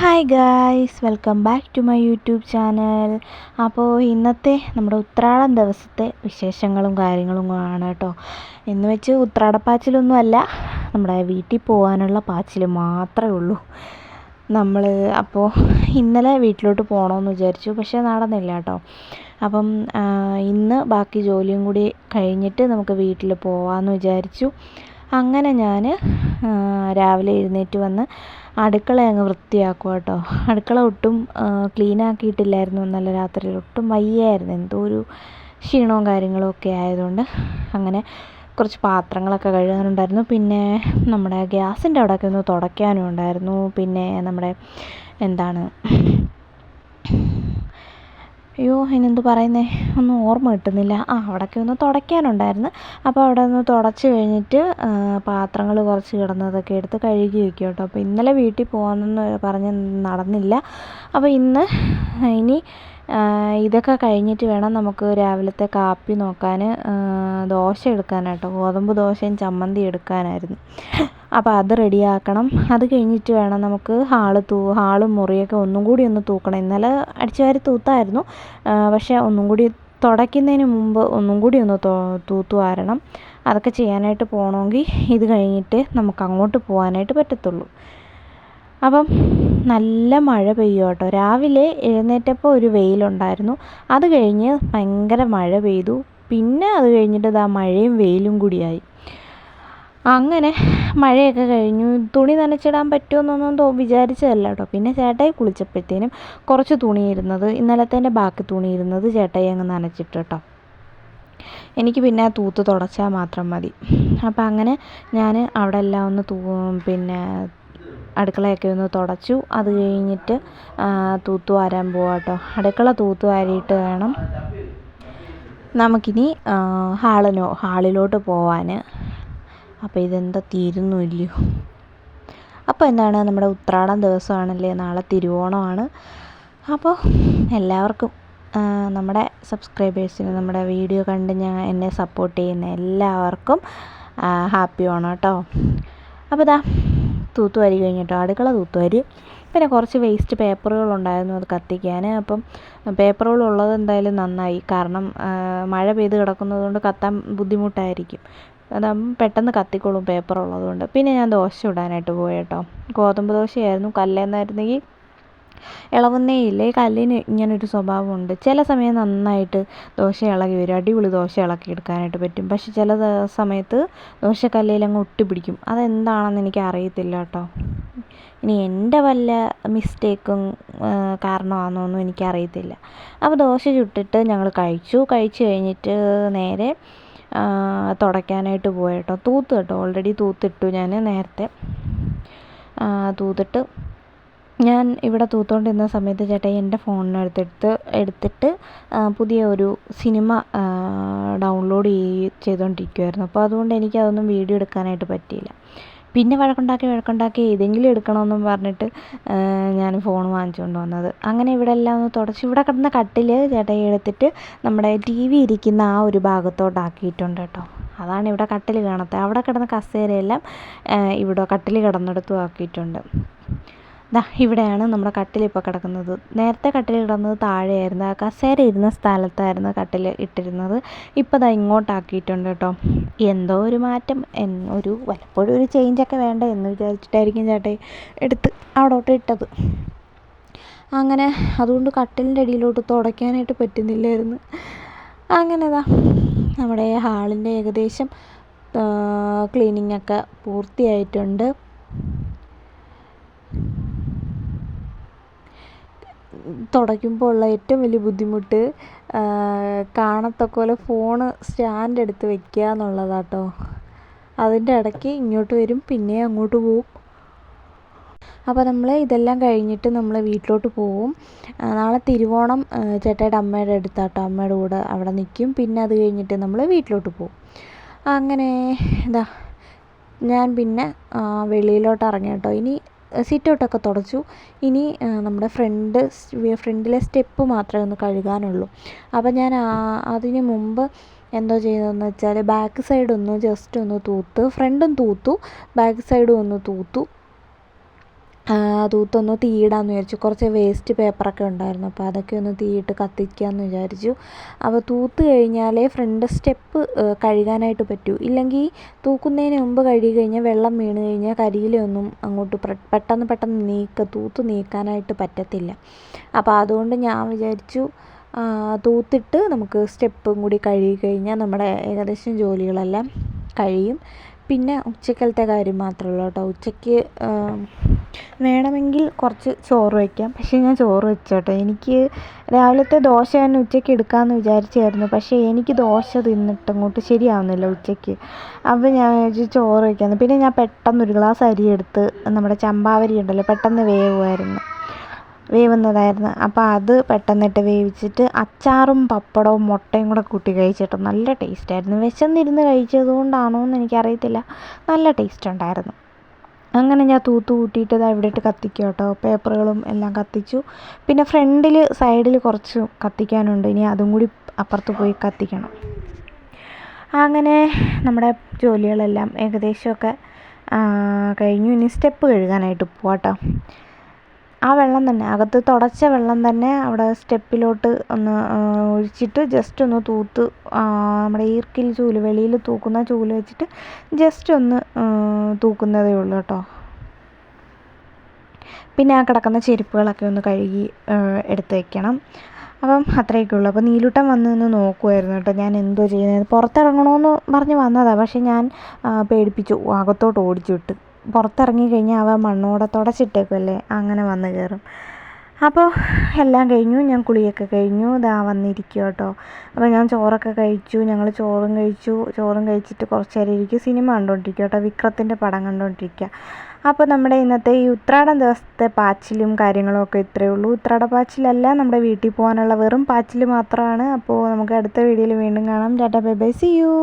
Hi guys welcome back to my YouTube channel അപ്പോൾ ഇന്നത്തെ നമ്മുടെ ഉത്രാടം ദിവസത്തെ വിശേഷങ്ങളും കാര്യങ്ങളും ആണ് കേട്ടോ. എന്ന് വെച്ച് ഉത്രാടപ്പാച്ചിലൊന്നുമല്ല നമ്മുടെ വീട്ടിൽ പോകാനുള്ള പാച്ചിൽ മാത്രമേ ഉള്ളൂ. നമ്മൾ അപ്പോൾ ഇന്നലെ വീട്ടിലോട്ട് പോകണമെന്ന് വിചാരിച്ചു. പക്ഷേ നടന്നില്ല കേട്ടോ. അപ്പം ഇന്ന് ബാക്കി ജോലിയും കൂടി കഴിഞ്ഞിട്ട് നമുക്ക് വീട്ടിൽ പോകാമെന്ന് വിചാരിച്ചു. അങ്ങനെ ഞാൻ രാവിലെ എഴുന്നേറ്റ് വന്ന് അടുക്കള അങ്ങ് വൃത്തിയാക്കുക കേട്ടോ അടുക്കള ഒട്ടും ക്ലീൻ ആക്കിയിട്ടില്ലായിരുന്നു ഇന്നലെ രാത്രിയിൽ. ഒട്ടും വയ്യായിരുന്നു. എന്തോ ഒരു ക്ഷീണവും കാര്യങ്ങളും ഒക്കെ ആയതുകൊണ്ട് അങ്ങനെ കുറച്ച് പാത്രങ്ങളൊക്കെ കഴുകാനുണ്ടായിരുന്നു. പിന്നെ നമ്മുടെ ഗ്യാസിന്റെ അവിടെയൊക്കെ ഒന്ന് തുടയ്ക്കാനും ഉണ്ടായിരുന്നു. പിന്നെ നമ്മുടെ എന്താണ് അയ്യോ അതിനെന്ത് പറയുന്നേ? ഒന്നും ഓർമ്മ കിട്ടുന്നില്ല. ആ അവിടെയൊക്കെ ഒന്ന് തുടയ്ക്കാനുണ്ടായിരുന്നു. അപ്പോൾ അവിടെ ഒന്ന് തുടച്ച് കഴിഞ്ഞിട്ട് പാത്രങ്ങൾ കുറച്ച് കിടന്നതൊക്കെ എടുത്ത് കഴുകി വെക്കും കേട്ടോ. അപ്പോൾ ഇന്നലെ വീട്ടിൽ പോകാമെന്ന് പറഞ്ഞ് നടന്നില്ല. അപ്പോൾ ഇന്ന് ഇനി ഇതൊക്കെ കഴിഞ്ഞിട്ട് വേണം നമുക്ക് രാവിലത്തെ കാപ്പി നോക്കാൻ ദോശ എടുക്കാനാട്ടോ ഗോതമ്പ് ദോശയും ചമ്മന്തി എടുക്കാനായിരുന്നു. അപ്പോൾ അത് റെഡിയാക്കണം. അത് കഴിഞ്ഞിട്ട് വേണം നമുക്ക് ഹാൾ തൂ ഹാളും മുറിയൊക്കെ ഒന്നും കൂടി ഒന്ന് തൂക്കണം. ഇന്നലെ അടിച്ചുവാരി തൂത്തായിരുന്നു. പക്ഷെ ഒന്നും കൂടി തുടയ്ക്കുന്നതിന് മുമ്പ് ഒന്നും കൂടി ഒന്ന് തൂത്തു വാരണം. അതൊക്കെ ചെയ്യാനായിട്ട് പോകണമെങ്കിൽ ഇത് കഴിഞ്ഞിട്ട് നമുക്ക് അങ്ങോട്ട് പോകാനായിട്ട് പറ്റത്തുള്ളൂ. അപ്പം നല്ല മഴ പെയ്യും കേട്ടോ രാവിലെ എഴുന്നേറ്റപ്പോൾ ഒരു വെയിലുണ്ടായിരുന്നു. അത് കഴിഞ്ഞ് ഭയങ്കര മഴ പെയ്തു. പിന്നെ അത് കഴിഞ്ഞിട്ട് ഇതാ മഴയും വെയിലും കൂടിയായി. അങ്ങനെ മഴയൊക്കെ കഴിഞ്ഞു. തുണി നനച്ചിടാൻ പറ്റുമെന്നൊന്നും തോ വിചാരിച്ചതല്ല കേട്ടോ പിന്നെ ചേട്ടായി കുളിച്ചപ്പോഴത്തേനും കുറച്ച് തുണി ഇരുന്നത് ഇന്നലത്തേന്റെ ബാക്കി തുണി ഇരുന്നത് ചേട്ടായി അങ്ങ് നനച്ചിട്ട് കേട്ടോ എനിക്ക് പിന്നെ തൂത്ത് തുടച്ചാൽ മാത്രം മതി. അപ്പം അങ്ങനെ ഞാൻ അവിടെ എല്ലാം ഒന്ന് തൂ പിന്നെ അടുക്കളയൊക്കെ ഒന്ന് തുടച്ചു. അത് കഴിഞ്ഞിട്ട് തൂത്തുവാരാൻ തൂത്ത് വാരാൻ പോവാം കേട്ടോ അടുക്കള തൂത്തുവാരിയിട്ട് വേണം നമുക്കിനി ഹാളിനോ ഹാളിലോട്ട് പോവാൻ അപ്പോൾ ഇതെന്താ തീരുന്നില്ലയോ അപ്പോൾ എന്താണ് നമ്മുടെ ഉത്രാടം ദിവസമാണല്ലേ? നാളെ തിരുവോണമാണ്. അപ്പോൾ എല്ലാവർക്കും നമ്മുടെ സബ്സ്ക്രൈബേഴ്സിന് നമ്മുടെ വീഡിയോ കണ്ട് ഞാൻ എന്നെ സപ്പോർട്ട് ചെയ്യുന്ന എല്ലാവർക്കും ഹാപ്പി ഓണം കേട്ടോ അപ്പോൾ ഇതാ തൂത്തുവാരി കഴിഞ്ഞിട്ടോ അടുക്കള തൂത്തുവാരി. പിന്നെ കുറച്ച് വേസ്റ്റ് പേപ്പറുകളുണ്ടായിരുന്നു അത് കത്തിക്കാൻ. അപ്പം പേപ്പറുകൾ ഉള്ളത് എന്തായാലും നന്നായി. കാരണം മഴ പെയ്ത് കിടക്കുന്നത് കൊണ്ട് കത്താൻ ബുദ്ധിമുട്ടായിരിക്കും. അതാകുമ്പം പെട്ടെന്ന് കത്തിക്കോളും പേപ്പർ ഉള്ളതുകൊണ്ട്. പിന്നെ ഞാൻ ദോശ ഇടാനായിട്ട് പോയി കേട്ടോ. ഗോതമ്പ് ദോശയായിരുന്നു. കല്ലേന്നായിരുന്നെങ്കിൽ ഇളവുന്നേ ഇല്ല ഈ കല്ലിന് ഇങ്ങനൊരു സ്വഭാവമുണ്ട്. ചില സമയം നന്നായിട്ട് ദോശ ഇളകി വരും. അടിപൊളി ദോശ ഇളക്കി എടുക്കാനായിട്ട് പറ്റും. പക്ഷെ ചില സമയത്ത് ദോശക്കല്ലിൽ അങ്ങ് ഒട്ടിപ്പിടിക്കും. അതെന്താണെന്ന് എനിക്ക് അറിയത്തില്ല കേട്ടോ. ഇനി എന്റെ വല്ല മിസ്റ്റേക്കും കാരണമാണെന്നൊന്നും എനിക്കറിയത്തില്ല. അപ്പോൾ ദോശ ചുട്ടിട്ട് ഞങ്ങൾ കഴിച്ചു. കഴിച്ചു കഴിഞ്ഞിട്ട് നേരെ തുടയ്ക്കാനായിട്ട് പോയി കേട്ടോ. തൂത്ത് കേട്ടോ. ഓൾറെഡി തൂത്തിട്ടു ഞാൻ നേരത്തെ. തൂത്തിട്ട് ഞാൻ ഇവിടെ തൂത്തുകൊണ്ടിരുന്ന സമയത്ത് ചേട്ടൻ എന്റെ ഫോണിനെടുത്തെടുത്ത് എടുത്തിട്ട് പുതിയ ഒരു സിനിമ ഡൗൺലോഡ് ചെയ് ചെയ്തുകൊണ്ടിരിക്കുമായിരുന്നു അപ്പോൾ അതുകൊണ്ട് എനിക്ക് അതൊന്നും വീഡിയോ എടുക്കാനായിട്ട് പറ്റിയില്ല. പിന്നെ വഴക്കുണ്ടാക്കി വഴക്കുണ്ടാക്കി ഏതെങ്കിലും എടുക്കണമെന്നും പറഞ്ഞിട്ട് ഞാൻ ഫോൺ വാങ്ങിച്ചുകൊണ്ട് വന്നത്. അങ്ങനെ ഇവിടെ എല്ലാം ഒന്ന് തുടച്ച് ഇവിടെ കിടന്ന കട്ടിൽ ചേട്ടായി എടുത്തിട്ട് നമ്മുടെ ടി വി ഇരിക്കുന്ന ആ ഒരു ഭാഗത്തോട്ടാക്കിയിട്ടുണ്ട് കേട്ടോ. അതാണ് ഇവിടെ കട്ടിൽ കാണാത്തത് അവിടെ കിടന്ന കസേരയെല്ലാം ഇവിടെ കട്ടിൽ കിടന്നിടത്തും ആക്കിയിട്ടുണ്ട്. ദാ ഇവിടെയാണ് നമ്മുടെ കട്ടിൽ ഇപ്പോൾ കിടക്കുന്നത്. നേരത്തെ കട്ടിൽ കിടന്നത് താഴെയായിരുന്നു. ആ കസേര ഇരുന്ന സ്ഥലത്തായിരുന്നു കട്ടിൽ ഇട്ടിരുന്നത്. ഇപ്പോൾ ദാ ഇങ്ങോട്ടാക്കിയിട്ടുണ്ട് കേട്ടോ. എന്തോ ഒരു മാറ്റം ഒരു വല്ലപ്പോഴും ഒരു ചേഞ്ചൊക്കെ വേണ്ട എന്ന് വിചാരിച്ചിട്ടായിരിക്കും ചേട്ടൻ എടുത്ത് അവിടോട്ട് ഇട്ടത്. അങ്ങനെ അതുകൊണ്ട് കട്ടിലിന്റെ അടിയിലോട്ട് തുടയ്ക്കാനായിട്ട് പറ്റുന്നില്ലായിരുന്നു. അങ്ങനെ ദാ നമ്മുടെ ഹാളിന്റെ ഏകദേശം ക്ലീനിങ് ഒക്കെ പൂർത്തിയായിട്ടുണ്ട്. തുടയ്ക്കുമ്പോൾ ഉള്ള ഏറ്റവും വലിയ ബുദ്ധിമുട്ട് കാണത്തക്ക പോലെ ഫോണ് സ്റ്റാൻഡ് എടുത്ത് വെക്കുക എന്നുള്ളതാട്ടോ. അതിന്റെ ഇടയ്ക്ക് ഇങ്ങോട്ട് വരും പിന്നെ അങ്ങോട്ട് പോവും. അപ്പോൾ നമ്മൾ ഇതെല്ലാം കഴിഞ്ഞിട്ട് നമ്മൾ വീട്ടിലോട്ട് പോവും. നാളെ തിരുവോണം ചേട്ടയുടെ അമ്മയുടെ അടുത്താട്ടോ. അമ്മയുടെ കൂടെ അവിടെ നിൽക്കും. പിന്നെ അത് കഴിഞ്ഞിട്ട് നമ്മൾ വീട്ടിലോട്ട് പോവും. അങ്ങനെ ഇതാ ഞാൻ പിന്നെ വെളിയിലോട്ട് ഇറങ്ങി കേട്ടോ. ഇനി സിറ്റൗട്ടൊക്കെ തുടച്ചു. ഇനി നമ്മുടെ ഫ്രണ്ട് ഫ്രണ്ടിലെ സ്റ്റെപ്പ് മാത്രമേ ഒന്ന് കഴുകാനുള്ളൂ. അപ്പോൾ ഞാൻ അതിന് മുമ്പ് എന്തോ ചെയ്തതെന്ന് വെച്ചാൽ ബാക്ക് സൈഡ് ഒന്ന് ജസ്റ്റ് ഒന്ന് തൂത്ത് ഫ്രണ്ടും തൂത്തു ബാക്ക് സൈഡും ഒന്ന് തൂത്തു. തൂത്തൊന്ന് തീയിടാമെന്ന് വിചാരിച്ചു. കുറച്ച് വേസ്റ്റ് പേപ്പറൊക്കെ ഉണ്ടായിരുന്നു. അപ്പോൾ അതൊക്കെ ഒന്ന് തീയിട്ട് കത്തിക്കാമെന്ന് വിചാരിച്ചു. അപ്പോൾ തൂത്ത് കഴിഞ്ഞാലേ ഫ്രണ്ട് സ്റ്റെപ്പ് കഴുകാനായിട്ട് പറ്റൂ. ഇല്ലെങ്കിൽ തൂക്കുന്നതിന് മുമ്പ് കഴുകി കഴിഞ്ഞാൽ വെള്ളം വീണ് കഴിഞ്ഞാൽ കരിയിലൊന്നും അങ്ങോട്ട് പെട്ടെന്ന് പെട്ടെന്ന് നീക്ക തൂത്ത് നീക്കാനായിട്ട് പറ്റത്തില്ല. അപ്പോൾ അതുകൊണ്ട് ഞാൻ വിചാരിച്ചു തൂത്തിട്ട് നമുക്ക് സ്റ്റെപ്പും കൂടി കഴുകി കഴിഞ്ഞാൽ നമ്മുടെ ഏകദേശം ജോലികളെല്ലാം കഴിയും. പിന്നെ ഉച്ചക്കലത്തെ കാര്യം മാത്രമേ ഉള്ളൂ കേട്ടോ. ഉച്ചയ്ക്ക് വേണമെങ്കിൽ കുറച്ച് ചോറ് വയ്ക്കാം. പക്ഷേ ഞാൻ ചോറ് വെച്ചോട്ടെ. എനിക്ക് രാവിലത്തെ ദോശ തന്നെ ഉച്ചയ്ക്ക് എടുക്കാമെന്ന് വിചാരിച്ചായിരുന്നു. പക്ഷേ എനിക്ക് ദോശ തിന്നിട്ട് അങ്ങോട്ട് ശരിയാവുന്നില്ല ഉച്ചയ്ക്ക്. അപ്പോൾ ഞാൻ ചോറ് വയ്ക്കാമെന്ന്. പിന്നെ ഞാൻ പെട്ടെന്ന് ഒരു ഗ്ലാസ് അരി എടുത്ത് നമ്മുടെ ചമ്പാവരി ഉണ്ടല്ലോ പെട്ടെന്ന് വേവുമായിരുന്നു. വേവുന്നതായിരുന്നു. അപ്പോൾ അത് പെട്ടെന്നിട്ട് വേവിച്ചിട്ട് അച്ചാറും പപ്പടവും മുട്ടയും കൂടെ കൂട്ടി കഴിച്ചിട്ട് നല്ല ടേസ്റ്റായിരുന്നു. വിശന്നിരുന്ന് കഴിച്ചത് കൊണ്ടാണോ എന്ന് എനിക്കറിയത്തില്ല. നല്ല ടേസ്റ്റ് ഉണ്ടായിരുന്നു. അങ്ങനെ ഞാൻ തൂത്ത് കൂട്ടിയിട്ട് ഇത് അവിടെ ഇട്ട് കത്തിക്കുക കേട്ടോ. പേപ്പറുകളും എല്ലാം കത്തിച്ചു. പിന്നെ ഫ്രണ്ടിൽ സൈഡിൽ കുറച്ച് കത്തിക്കാനുണ്ട്. ഇനി അതും കൂടി അപ്പുറത്ത് പോയി കത്തിക്കണം. അങ്ങനെ നമ്മുടെ ജോലികളെല്ലാം ഏകദേശമൊക്കെ കഴിഞ്ഞു. ഇനി സ്റ്റെപ്പ് കഴുകാനായിട്ട് പോവാട്ടോ. ആ വെള്ളം തന്നെ അകത്ത് തുടച്ച വെള്ളം തന്നെ അവിടെ സ്റ്റെപ്പിലോട്ട് ഒന്ന് ഒഴിച്ചിട്ട് ജസ്റ്റ് ഒന്ന് തൂത്ത് നമ്മുടെ ഈർക്കിൽ ചൂൽ വെളിയിൽ തൂക്കുന്ന ചൂൽ വെച്ചിട്ട് ജസ്റ്റ് ഒന്ന് തൂക്കുന്നതേ ഉള്ളൂ കേട്ടോ. പിന്നെ ആ കിടക്കുന്ന ചെരുപ്പുകളൊക്കെ ഒന്ന് കഴുകി എടുത്ത് വെക്കണം. അപ്പം അത്രയൊക്കെ ഉള്ളൂ. അപ്പോൾ നീലൂട്ടൻ വന്ന് നിന്ന് നോക്കുമായിരുന്നു കേട്ടോ ഞാൻ എന്തോ ചെയ്യുന്നത്. പുറത്തിറങ്ങണമെന്ന് പറഞ്ഞ് വന്നതാണ് പക്ഷേ ഞാൻ പേടിപ്പിച്ചു അകത്തോട്ട് ഓടിച്ചു വിട്ട്. പുറത്തിറങ്ങി കഴിഞ്ഞാൽ അവ മണ്ണോടെ തുടച്ചിട്ടേക്കുമല്ലേ അങ്ങനെ വന്ന് കയറും. അപ്പോൾ എല്ലാം കഴിഞ്ഞു ഞാൻ കുളിയൊക്കെ കഴിഞ്ഞു ഇതാ വന്നിരിക്കുക കേട്ടോ അപ്പോൾ ഞാൻ ചോറൊക്കെ കഴിച്ചു ഞങ്ങൾ ചോറും കഴിച്ചു. ചോറും കഴിച്ചിട്ട് കുറച്ച് നേരം ഇരിക്കും സിനിമ കണ്ടുകൊണ്ടിരിക്കുക കേട്ടോ വിക്രത്തിന്റെ പടം കണ്ടുകൊണ്ടിരിക്കുക അപ്പോൾ നമ്മുടെ ഇന്നത്തെ ഈ ഉത്രാടം ദിവസത്തെ പാച്ചിലും കാര്യങ്ങളും ഒക്കെ ഇത്രയേ ഉള്ളൂ. ഉത്രാട പാച്ചിലല്ല നമ്മുടെ വീട്ടിൽ പോകാനുള്ള വെറും പാച്ചിൽ മാത്രമാണ്. അപ്പോൾ നമുക്ക് അടുത്ത വീഡിയോയിൽ വീണ്ടും കാണാം. Tata bye bye see you!